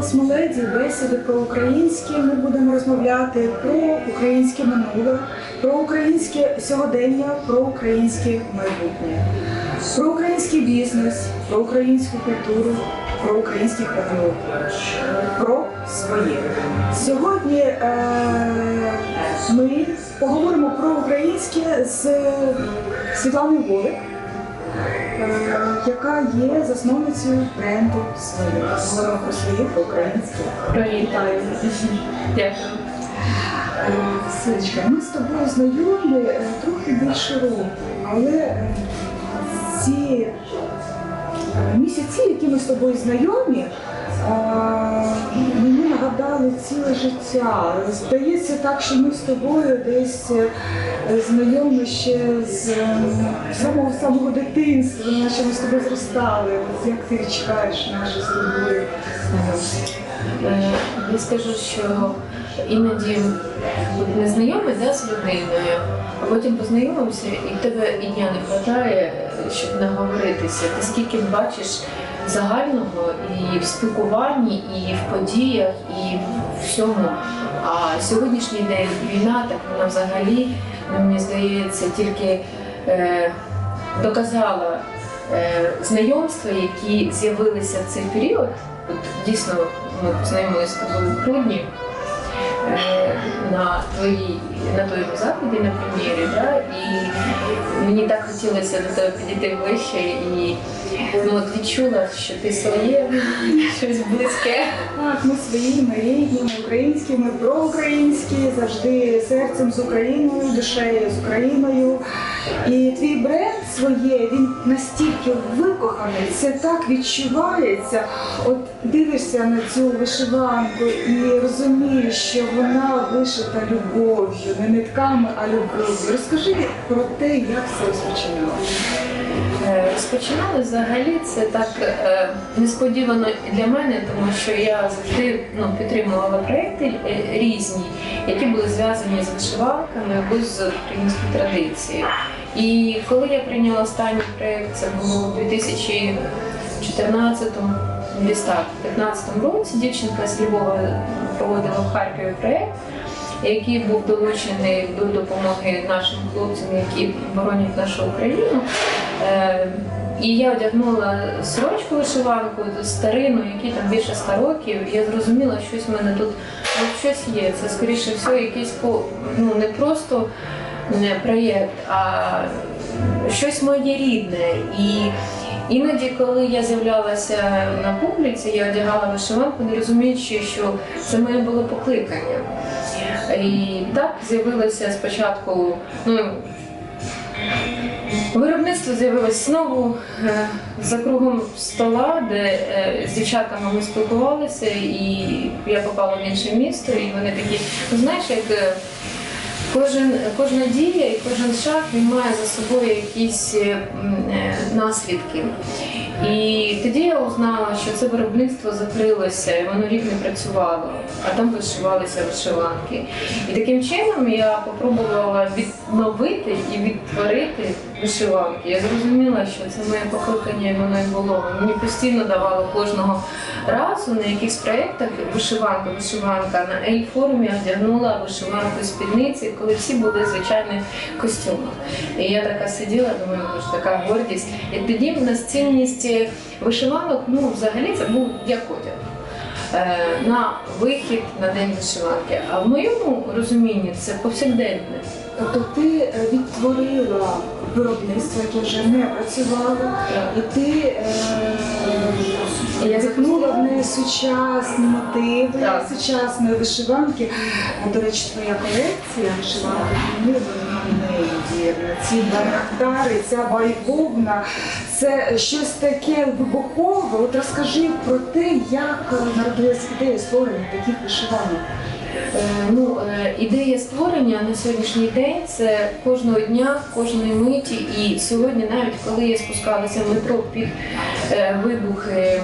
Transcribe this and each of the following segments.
Космоледі бесіди про українське. Ми будемо розмовляти про українське минуле, про українське сьогодення, про українське майбутнє, про український бізнес, про українську культуру, про українських патріотів, про своє. Сьогодні е, ми поговоримо про українське з Світланою Волик. Е, яка є засновницею бренду своє. Говоримо про своє, про українське. Дякую. Е, ми з тобою знайомі е, трохи більше року, але ці місяці, які ми з тобою знайомі, мені нагадали ціле життя. Здається так, що ми з тобою десь знайомі ще з е, самого самого дитинства, наче ми з тобою зростали. Як ти з тобою знайомство? Е, Я скажу, що іноді не знайомий да, з людиною, а потім познайомимося, і тебе і дня не вистачає, щоб наговоритися. Ти скільки бачиш загального і в спілкуванні, і в подіях, і в всьому. А сьогоднішній день війна, так вона взагалі, мені здається, тільки е, доказала е, знайомства, які з'явилися в цей період. От дійсно ми познайомилися в грудні на твоїй на твоєму заході на прем'єрі, да? і мені так хотілося до тебе підійти вище і ну, от відчула, що ти своє, щось близьке. Так, ми свої, ми рідні, ми українські, ми проукраїнські, завжди серцем з Україною, душею з Україною. І твій бренд своє, він настільки викоханий, це так відчувається. От дивишся на цю вишиванку і розумієш, що вона вишита любов'ю, не нитками, а любов'ю. Розкажи про те, як все розпочиналося. Е, Розпочинали взагалі це так е, несподівано для мене, тому що я завжди ну, підтримувала проекти е, різні, які були зв'язані з вишиванками або з українською традицією. І коли я прийняла останній проєкт, це було у 2014 десь так, 15 році, дівчинка з Львова проводила в Харкові проєкт, який був долучений до допомоги нашим хлопцям, які боронять нашу Україну. Е, І я одягнула сорочку вишиванку старину, якій там більше 100 років. Я зрозуміла, що щось в мене тут ну, щось є. Це скоріше все якийсь ну не просто не проєкт, а щось моє рідне. І іноді, коли я з'являлася на публіці, я одягала вишиванку, не розуміючи, що це моє було покликання. І так з'явилося спочатку, ну Виробництво з'явилось знову е, за кругом стола, де е, з дівчатами ми спілкувалися, і я попала в інше місто, і вони такі, ну знаєш, як е, кожен, кожна дія і кожен шаг він має за собою якісь наслідки. І тоді я узнала, що це виробництво закрилося, і воно рік не працювало, а там вишивалися вишиванки. І таким чином я спробувала відновити і відтворити вишиванки. Я зрозуміла, що це моє покликання, і воно і було. Мені постійно давало кожного разу на якихось проєктах вишиванка, вишиванка. На Ель-форумі одягнула вишиванку спідниці, коли всі були в звичайних костюмах. І я така сиділа, думаю, боже, така гордість. І тоді в нас цінність вишиванок, ну взагалі це був як одяг. Е, На вихід на день вишиванки. А в моєму розумінні це повсякденне. Тобто ти е, відтворила виробництво, яке вже не працювало, і ти е, в неї сучасні мотиви, сучасної вишиванки. До речі, твоя колекція вишиванки вони. Ці барахтари, ця байбовна, це щось таке вибухове. От розкажи про те, як народилась ідея створення таких вишиванок. Е, Ну, е, ідея створення на сьогоднішній день це кожного дня, кожної миті. І сьогодні, навіть коли я спускалася в метро під е, вибухи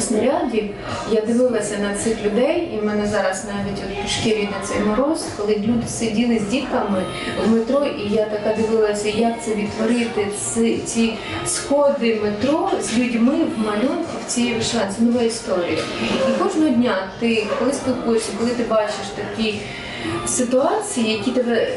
снарядів, я дивилася на цих людей, і в мене зараз навіть от шкірі йде цей мороз, коли люди сиділи з дітками в метро, і я така дивилася, як це відтворити ці, ці сходи метро з людьми в малюнку в цій вишиванці. Нова історія. І кожного дня ти, коли спілкуєшся, коли ти бачиш такі ситуації, які тебе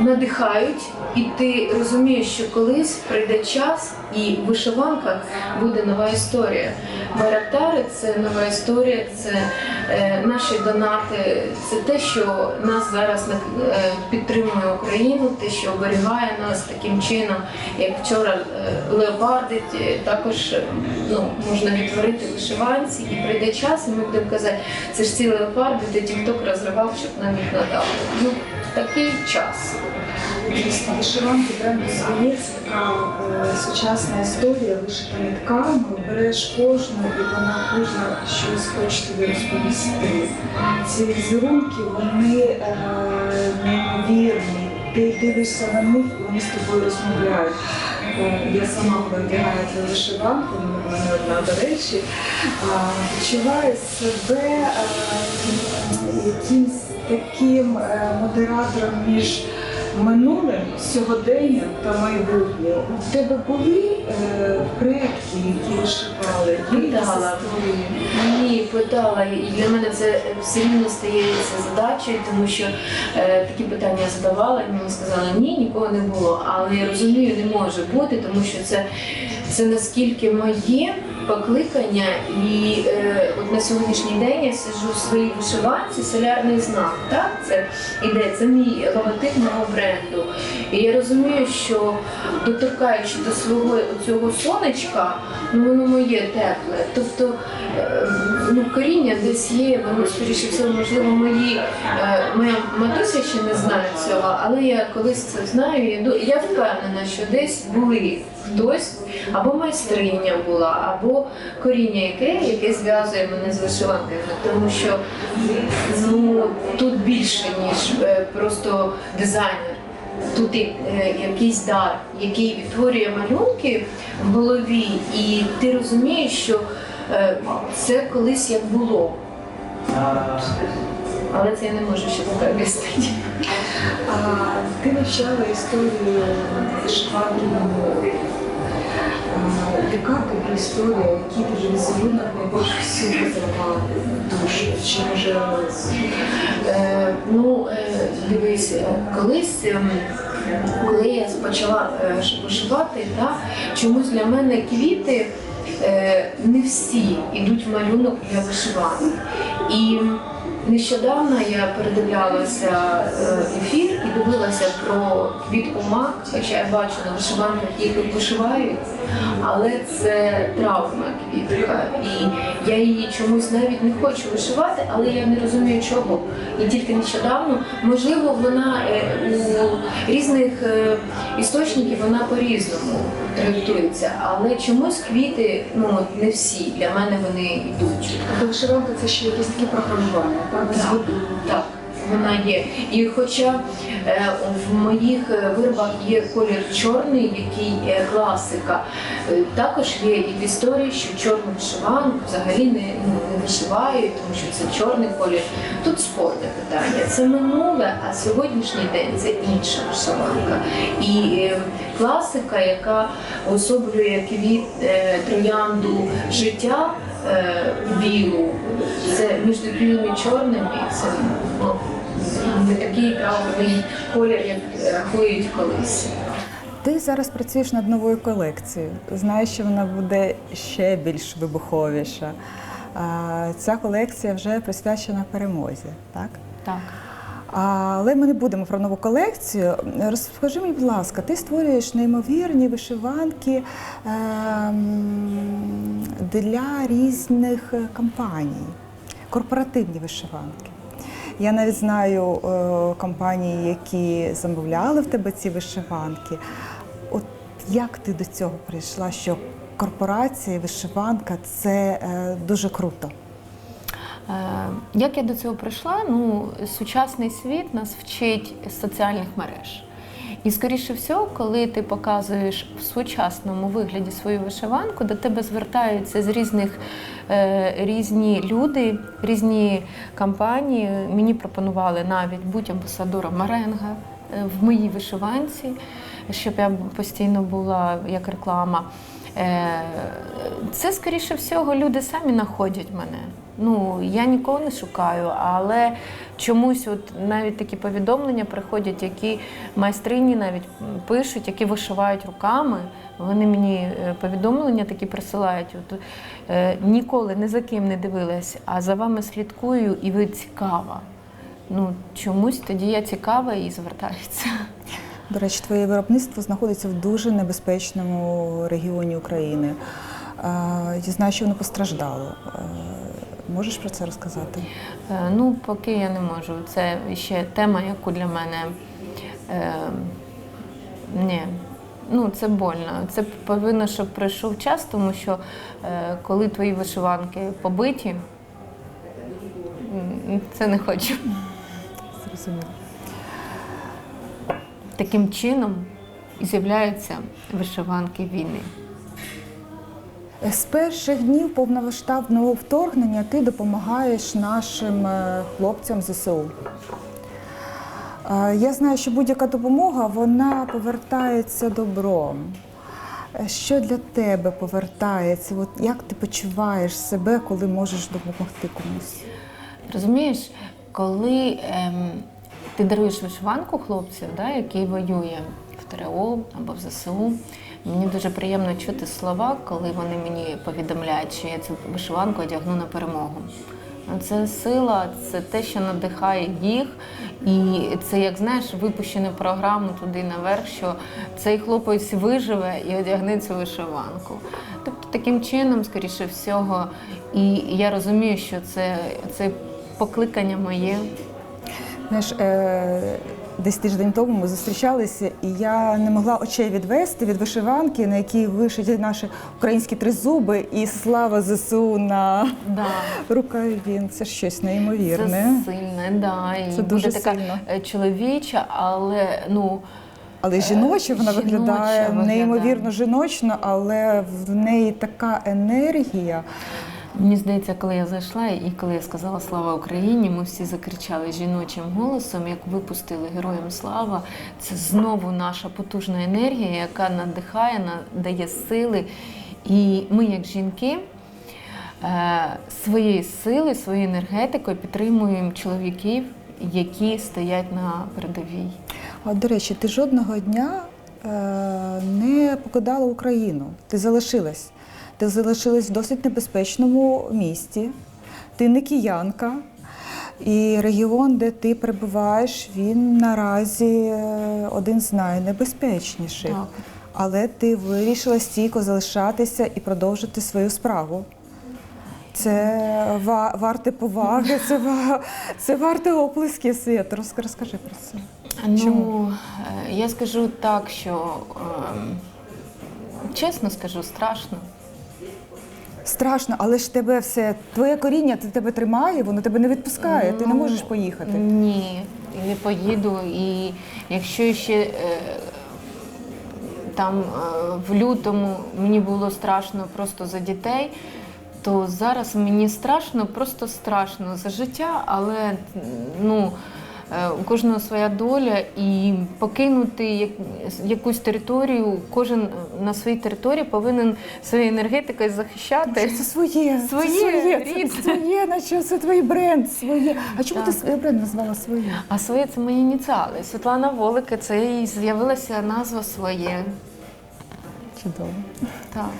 надихають, і ти розумієш, що колись прийде час, і в вишиванках буде нова історія. Байрактари це нова історія, це е, наші донати, це те, що нас зараз е, підтримує Україну, те, що оберігає нас таким чином, як вчора е, леопардить, е, також е, ну, можна відтворити вишиванці, і прийде час, і ми будемо казати, це ж ці леопарди, де тікток розривав, щоб нам їх надали. Такий час. Вишиванки бренду своє така е, сучасна історія, вишита нитками, береш кожну і вона кожна щось хоче тобі розповісти. Ці візерунки, вони е, неймовірні. Ти дивишся на них, і вони з тобою розмовляють. Е, Я сама вдягаю цю вишиванку, в одна до речі, відчуваю себе якимсь таким е, модератором між минулим, сьогоденням та майбутнім. У тебе були е, предки, які вишивали, Питала. історії? Ні, питала, і для мене це все рівно стається задачею, тому що е, такі питання я задавала, і мені сказали, ні, нікого не було. Але я розумію, не може бути, тому що це, це наскільки моє покликання, і е, от на сьогоднішній день я сиджу в своїй вишиванці, солярний знак. Так, це іде, це мій логотип мого бренду. І я розумію, що доторкаючи до свого цього сонечка, ну воно моє тепле. Тобто е, ну, коріння десь є, воно скоріше всього, можливо, мої е, моя матуся ще не знає цього, але я колись це знаю. Я я впевнена, що десь були хтось або майстриня була, або коріння яке, яке зв'язує мене з вишиванками, тому що ну тут більше ніж е, просто дизайнер. Тут е, якийсь дар, який відтворює малюнки в голові, і ти розумієш, що е, це колись як було. Але це я не можу ще поки об'яснити. Ти вивчала історію вишиванки на мові. А, Яка тобі історія, який тобі візерунок найбільше всього запав душу? Чи може Е, ну, е, дивись, е, колись, ем, коли я почала е, вишивати, та, чомусь для мене квіти е, не всі йдуть в малюнок для вишивання. І нещодавно я передивлялася е, ефір і дивилася про квітку мак, хоча я бачу на вишиванках їх вишивають, але це травма квітка. І я її чомусь навіть не хочу вишивати, але я не розумію чого. І тільки нещодавно, можливо, вона е, у різних е, істочників вона по-різному трактується, але чомусь квіти, ну не всі для мене вони йдуть. Тобто вишиванка це ще якісь такі програмування, так? Вона є. І хоча е, в моїх е, виробах є колір чорний, який е, класика, також є і в історії, що чорну вишиванку взагалі не, ну, не вишивають, тому що це чорний колір. Тут спорне питання. Це минуле, а сьогоднішній день це інша вишиванка. І класика, яка особлює квіт троянду життя. Е, Білу, це між білим і чорним, і це ну, не такий правильний колір, як рахують колись. Ти зараз працюєш над новою колекцією. Знаєш, що вона буде ще більш вибуховіша. Ця колекція вже присвячена перемозі, так? Так. Але ми не будемо про нову колекцію. Розкажи мені, будь ласка, ти створюєш неймовірні вишиванки ем, для різних компаній, корпоративні вишиванки. Я навіть знаю е, компанії, які замовляли в тебе ці вишиванки. От як ти до цього прийшла? Що корпорація, вишиванка це е, дуже круто. Е, Як я до цього прийшла? Ну, сучасний світ нас вчить соціальних мереж. І скоріше всього, коли ти показуєш в сучасному вигляді свою вишиванку, до тебе звертаються з різних е, різні люди, різні компанії. Мені пропонували навіть бути амбасадором Маренга в моїй вишиванці, щоб я постійно була як реклама. Е, Це, скоріше всього, люди самі знаходять мене. Ну, я нікого не шукаю, але чомусь от навіть такі повідомлення приходять, які майстрині навіть пишуть, які вишивають руками. Вони мені е, повідомлення такі присилають. От, е, ніколи ні за ким не дивилась, а за вами слідкую, і ви цікава. Ну, чомусь тоді я цікава і звертаються. До речі, твоє виробництво знаходиться в дуже небезпечному регіоні України. Е, Я знаю, що воно постраждало. Е, Можеш про це розказати? Е, Ну, поки я не можу. Це ще тема, яку для мене е, ні. Ну, це больно. Це повинно, щоб прийшов час, тому що е, коли твої вишиванки побиті, це не хочу. Зрозуміло. Таким чином з'являються вишиванки війни. З перших днів повномасштабного вторгнення ти допомагаєш нашим е, хлопцям ЗСУ. Е, Я знаю, що будь-яка допомога вона повертається добром. Е, Що для тебе повертається? От як ти почуваєш себе, коли можеш допомогти комусь? Розумієш, коли ем, ти даруєш вишиванку хлопцю, да, який воює в ТРО або в ЗСУ, мені дуже приємно чути слова, коли вони мені повідомляють, що я цю вишиванку одягну на перемогу. Це сила, це те, що надихає їх, і це, як знаєш, випущену програму туди наверх, що цей хлопець виживе і одягне цю вишиванку. Тобто таким чином, скоріше всього, і я розумію, що це, це покликання моє. Знаєш, е, десь тиждень тому ми зустрічалися, і я не могла очей відвести від вишиванки, на якій вишиті наші українські тризуби, і слава ЗСУ на Да. рукаві. Це ж щось Це неймовірне. сильне, да. І Це дуже буде така сильно. е, чоловіча, але ну. Але жіноча вона жіноча виглядає виглядає. неймовірно жіночно, але в неї така енергія. Мені здається, коли я зайшла і коли я сказала Слава Україні, ми всі закричали жіночим голосом, як випустили Героям Слава. Це знову наша потужна енергія, яка надихає, надає сили. І ми, як жінки, е, своєю силою, своєю енергетикою підтримуємо чоловіків, які стоять на передовій. А до речі, ти жодного дня е, не покидала Україну. Ти залишилась. Ти залишилась в досить небезпечному місті. Ти не киянка. І регіон, де ти перебуваєш, він наразі е, один з найнебезпечніших. Так. Але ти вирішила стійко залишатися і продовжити свою справу. Це ва- варте поваги, це, ва- це варте оплески світ. Розк- Розкажи про це. Ну, Чому? е, я скажу так, що ем, чесно скажу, страшно. Страшно, але ж тебе все, твоє коріння те- тебе тримає, воно тебе не відпускає, ти не Ну, можеш поїхати. Ні, не поїду. І якщо ще е, там е, в лютому мені було страшно просто за дітей, то зараз мені страшно, просто страшно за життя, але ну. Е, У кожного своя доля, і покинути якусь територію, кожен на своїй території повинен своєю енергетикою захищати. Це своє, це Своє, своє, рідне. це своє, наче це твій бренд, своє. А чому ти Так. свій бренд назвала своє? А своє це мої ініціали. Світлана Волики, це і з'явилася назва своє. Чудово. Так.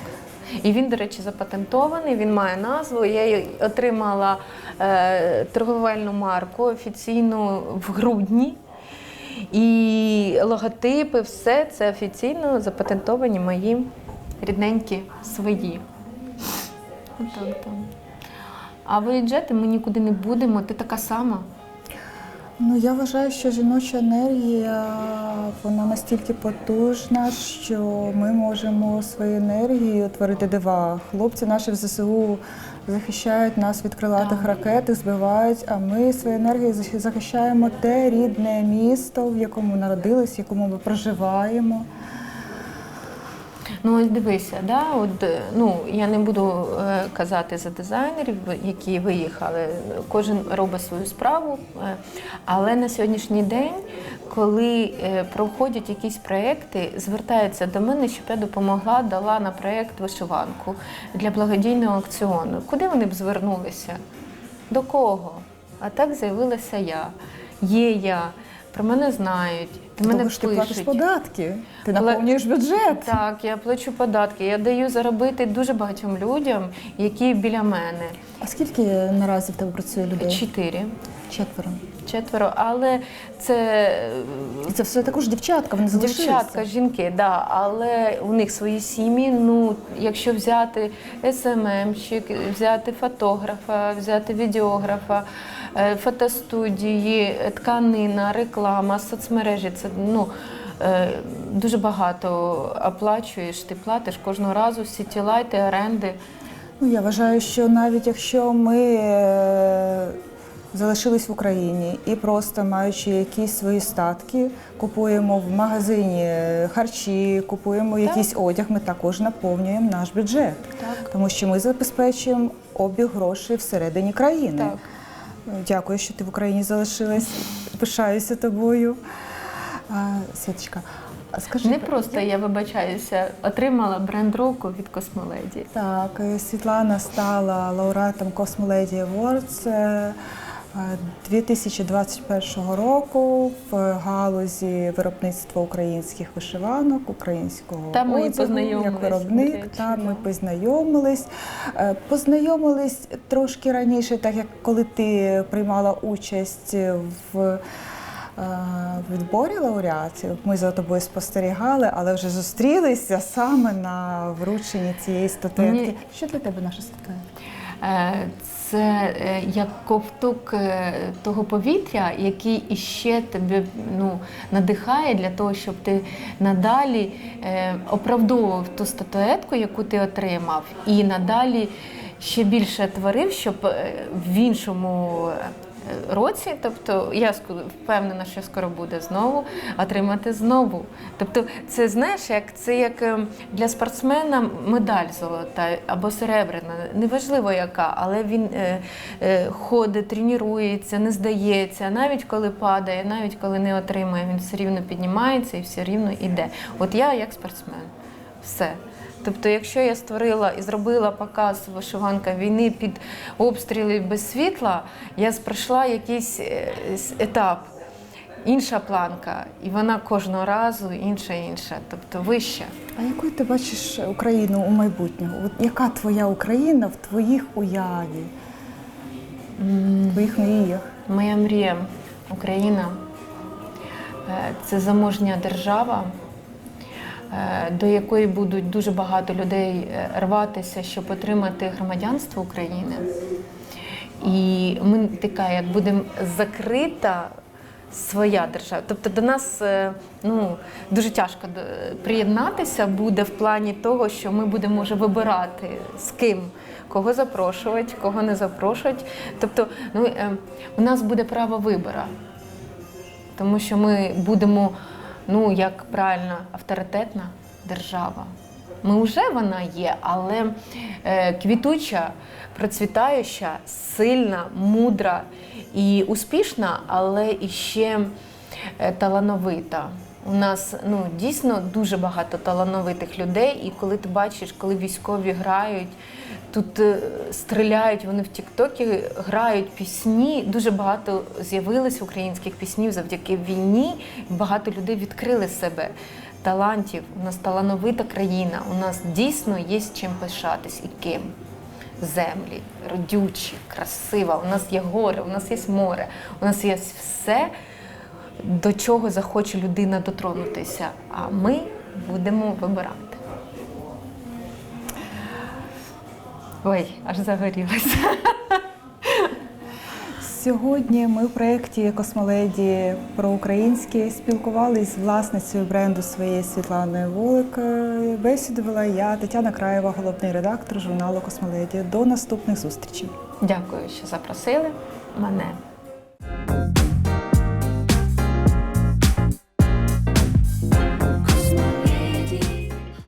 І він, до речі, запатентований, він має назву. Я отримала е, торговельну марку офіційно в грудні. І логотипи, все це офіційно запатентовані мої рідненькі свої. Отак там. А виїжджати ми нікуди не будемо, ти така сама. Ну я вважаю, що жіноча енергія вона настільки потужна, що ми можемо своєю енергією творити дива. Хлопці наші в ЗСУ захищають нас від крилатих Так. ракет, збивають, а ми своєю енергією захи- захищаємо те рідне місто, в якому народились, в якому ми проживаємо. Ну ось дивися, да, от, е, ну, я не буду е, казати за дизайнерів, які виїхали, кожен робить свою справу. е, але на сьогоднішній день, коли проходять якісь проекти, звертаються до мене, щоб я допомогла, дала на проект вишиванку для благодійного акціону. Куди вони б звернулися? До кого? А так з'явилася я. Є я, про мене знають, до мене що ти платиш податки, ти Але- наповнюєш бюджет. Так, я плачу податки. Я даю заробити дуже багатьом людям, які біля мене. А скільки наразі в тебе працює людей? Чотири, Четверо. четверо. Але це І це все також дівчатка, вони залишилися. дівчатка, жінки, да, але у них свої сім'ї. Ну, якщо взяти СММщик, взяти фотографа, взяти відеографа, фотостудії, е, тканина, реклама, соцмережі, це ну. е, Дуже багато оплачуєш, ти платиш кожного разу сітілайти, оренди. Ну, я вважаю, що навіть якщо ми е, залишились в Україні і просто маючи якісь свої статки, купуємо в магазині харчі, купуємо якийсь одяг, ми також наповнюємо наш бюджет. Так. Тому що ми забезпечуємо обіг грошей всередині країни. Так. Дякую, що ти в Україні залишилась. Пишаюся тобою. Світочка, скажи, Не просто я вибачаюся, отримала бренд року від Космоледі. Так, Світлана стала лауреатом Космоледі Awards 2021 року в галузі виробництва українських вишиванок, українського Там ми одягу, як виробник. Там ми познайомились. Е, Познайомились трошки раніше, так як коли ти приймала участь в. е, відборі лауреатів ми за тобою спостерігали, але вже зустрілися саме на врученні цієї статуетки. Що для тебе наша статуетка? Е, Це е, як ковток е, того повітря, який іще тебе ну, надихає для того, щоб ти надалі оправдовував ту статуетку, яку ти отримав, і надалі ще більше творив, щоб в іншому. Році, тобто я впевнена, що скоро буде знову отримати знову. Тобто, це знаєш, як це як ем, для спортсмена медаль золота або серебряна, неважливо яка, але він е, е, ходить, тренується, не здається. Навіть коли падає, навіть коли не отримує, він все рівно піднімається і все рівно йде. От я як спортсмен, все. Тобто, якщо я створила і зробила показ вишиванка війни під обстріли без світла, я пройшла якийсь е, етап, інша планка, і вона кожного разу інша інша, тобто вища. А якою ти бачиш Україну у майбутньому? От яка твоя Україна в твоїх уяві, в твоїх мріях? Моя мрія Україна е, це заможня держава, до якої будуть дуже багато людей е, рватися, щоб отримати громадянство України. І ми така, як будемо закрита своя держава. Тобто до нас е, ну, дуже тяжко приєднатися буде в плані того, що ми будемо вже вибирати з ким. Кого запрошувати, кого не запрошувати. Тобто, ну, е, у нас буде право вибору, тому що ми будемо, ну як правильно, авторитетна держава. Ми вже вона є, але е, квітуча, процвітаюча, сильна, мудра і успішна, але і ще талановита. У нас ну дійсно дуже багато талановитих людей, і коли ти бачиш, коли військові грають, тут е, стріляють, вони в Тіктокі грають пісні. Дуже багато з'явилось українських піснів завдяки війні. Багато людей відкрили себе. Талантів, у нас талановита країна, у нас дійсно є з чим пишатись і ким. Землі, родючі, красива, у нас є гори, у нас є море, у нас є все, до чого захоче людина дотронутися. А ми будемо вибирати. Ой, аж загорілася. Сьогодні ми в проєкті Космоледі про українське спілкувалися з власницею бренду своєї Світланою Волик. Бесіду вела я, Тетяна Краєва, головний редактор журналу Космоледі. До наступних зустрічей. Дякую, що запросили мене